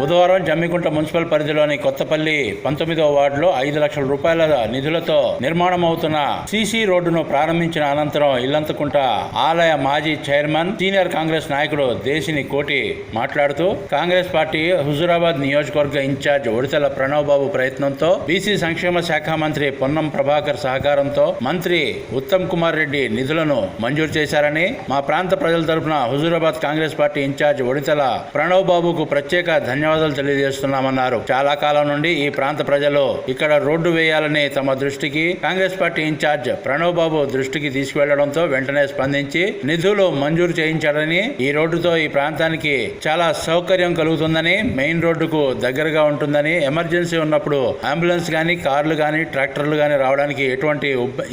బుధవారం జమ్మికుంట మున్సిపల్ పరిధిలోని కొత్తపల్లి పంతొమ్మిదవ వార్డులో ఐదు లక్షల రూపాయల నిధులతో నిర్మాణం అవుతున్న సీసీ రోడ్డును ప్రారంభించిన అనంతరం ఇల్లంతకుంట ఆలయ మాజీ చైర్మన్ సీనియర్ కాంగ్రెస్ నాయకుడు దేశిని కోటి మాట్లాడుతూ కాంగ్రెస్ పార్టీ హుజురాబాద్ నియోజకవర్గ ఇన్ఛార్జ్ ఒడితల ప్రణవ్ బాబు ప్రయత్నంతో బీసీ సంక్షేమ శాఖ మంత్రి పొన్నం ప్రభాకర్ సహకారంతో మంత్రి ఉత్తమ్ కుమార్ రెడ్డి నిధులను మంజూరు చేశారని మా ప్రాంత ప్రజల తరపున Huzurabad Congress party in-charge Odithala Pranav బాబుకు ప్రత్యేక ధన్యవాదాలు తెలియజేస్తున్నామన్నారు. చాలా కాలం నుండి ఈ ప్రాంత ప్రజలు ఇక్కడ రోడ్డు వేయాలని తమ దృష్టికి Congress party in-charge Pranav Babu దృష్టికి తీసుకువెళ్ళడంతో వెంటనే స్పందించి నిధులు మంజూరు చేయించారని ఈ రోడ్డుతో ఈ ప్రాంతానికి చాలా సౌకర్యం కలుగుతుందని మెయిన్ రోడ్డుకు దగ్గరగా ఉంటుందని ఎమర్జెన్సీ ఉన్నప్పుడు అంబులెన్స్ గాని కార్లు గాని ట్రాక్టర్లు గాని రావడానికి ఎటువంటి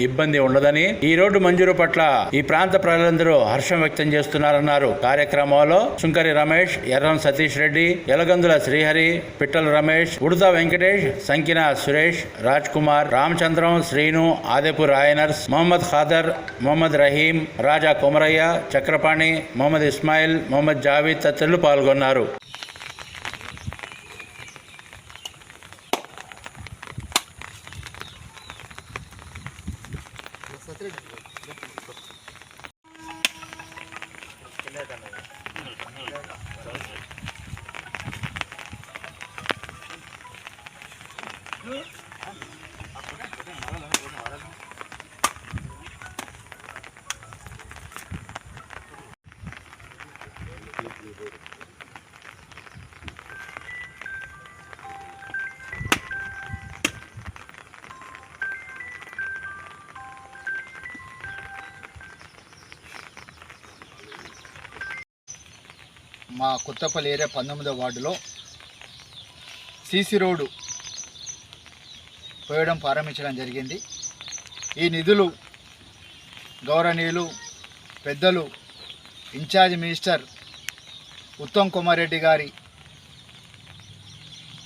ఇబ్బంది ఉండదని ఈ రోడ్డు మంజూరు పట్ల ఈ ప్రాంత ప్రజలందరూ హర్షం వ్యక్తం చేస్తున్నారన్నారు. కార్యక్రమంలో శుంకరి రమేష్ ఎర్రం సతీష్ రెడ్డి ఎలగందుల శ్రీహరి పిట్టల రమేష్ ఉడత వెంకటేష్ సంకిన సురేష్ రాజ్ కుమార్ రామచంద్రం శ్రీను ఆదేపు రాయనర్స్ మొహమ్మద్ ఖాదర్ మొహమ్మద్ రహీం రాజా కొమరయ్య చక్రపాణి మొహమ్మద్ ఇస్మాయిల్ మొహమ్మద్ జావీద్ తదితరులు పాల్గొన్నారు. మా కొత్తపల్లి ఏరియా పంతొమ్మిదో వార్డులో సీసీ రోడ్డు పోయడం ప్రారంభించడం జరిగింది. ఈ నిధులు గౌరవనీయులు పెద్దలు ఇన్ఛార్జ్ మినిస్టర్ ఉత్తమ్ కుమార్ రెడ్డి గారి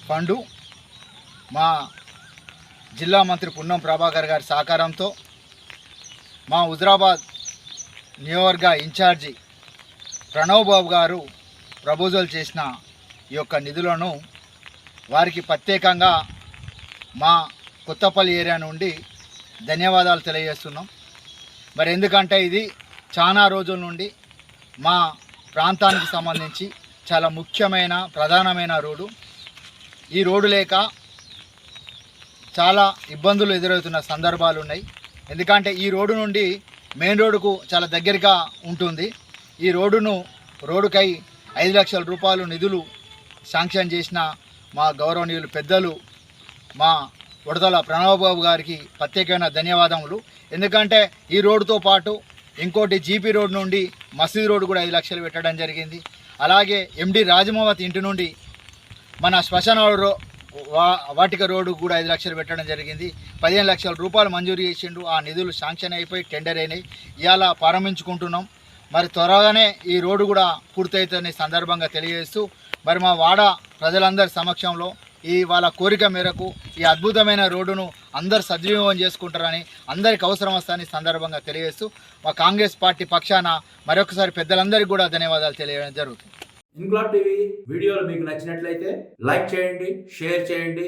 ఫండు మా జిల్లా మంత్రి పున్నం ప్రభాకర్ గారి సహకారంతో మా హుజరాబాద్ నియోజకవర్గ ఇన్ఛార్జి ప్రణవ్ బాబు గారు ప్రపోజల్ చేసిన ఈ యొక్క నిధులను వారికి ప్రత్యేకంగా మా కొత్తపల్లి ఏరియా నుండి ధన్యవాదాలు తెలియజేస్తున్నాం. మరి ఎందుకంటే ఇది చాలా రోజుల నుండి మా ప్రాంతానికి సంబంధించి చాలా ముఖ్యమైన ప్రధానమైన రోడ్డు. ఈ రోడ్డు లేక చాలా ఇబ్బందులు ఎదురవుతున్న సందర్భాలు ఉన్నాయి. ఎందుకంటే ఈ రోడ్డు నుండి మెయిన్ రోడ్డుకు చాలా దగ్గరగా ఉంటుంది. ఈ రోడ్డును రోడ్డుకై ఐదు లక్షల రూపాయలు నిధులు శాంక్షన్ చేసిన మా గౌరవనీయులు పెద్దలు మా ఉడతల ప్రణవబాబు గారికి ప్రత్యేకమైన ధన్యవాదములు. ఎందుకంటే ఈ రోడ్డుతో పాటు ఇంకోటి జీపీ రోడ్ నుండి మసీద్ రోడ్ కూడా ఐదు లక్షలు పెట్టడం జరిగింది. అలాగే ఎండి రాజమోవత్ ఇంటి నుండి మన శ్మశాన రో వా- వాటిక రోడ్డు కూడా ఐదు లక్షలు పెట్టడం జరిగింది. పదిహేను లక్షల రూపాయలు మంజూరు చేసిండు. ఆ నిధులు శాంక్షన్ అయిపోయి టెండర్ అయినాయి. ఇవాళ ప్రారంభించుకుంటున్నాం. మరి త్వరగానే ఈ రోడ్డు కూడా పూర్తవుతుందని సందర్భంగా తెలియజేస్తూ మరి మా వాడ ప్రజలందరి సమక్షంలో ఈ వాళ్ళ కోరిక మేరకు ఈ అద్భుతమైన రోడ్డును అందరు సద్వినియోగం చేసుకుంటారని అందరికి అవసరం వస్తాయని సందర్భంగా తెలియజేస్తూ మా కాంగ్రెస్ పార్టీ పక్షాన మరొకసారి పెద్దలందరికీ కూడా ధన్యవాదాలు తెలియడం జరుగుతుంది. ఇంగ్లాడ్ టీవీ వీడియోలు మీకు నచ్చినట్లయితే లైక్ చేయండి షేర్ చేయండి.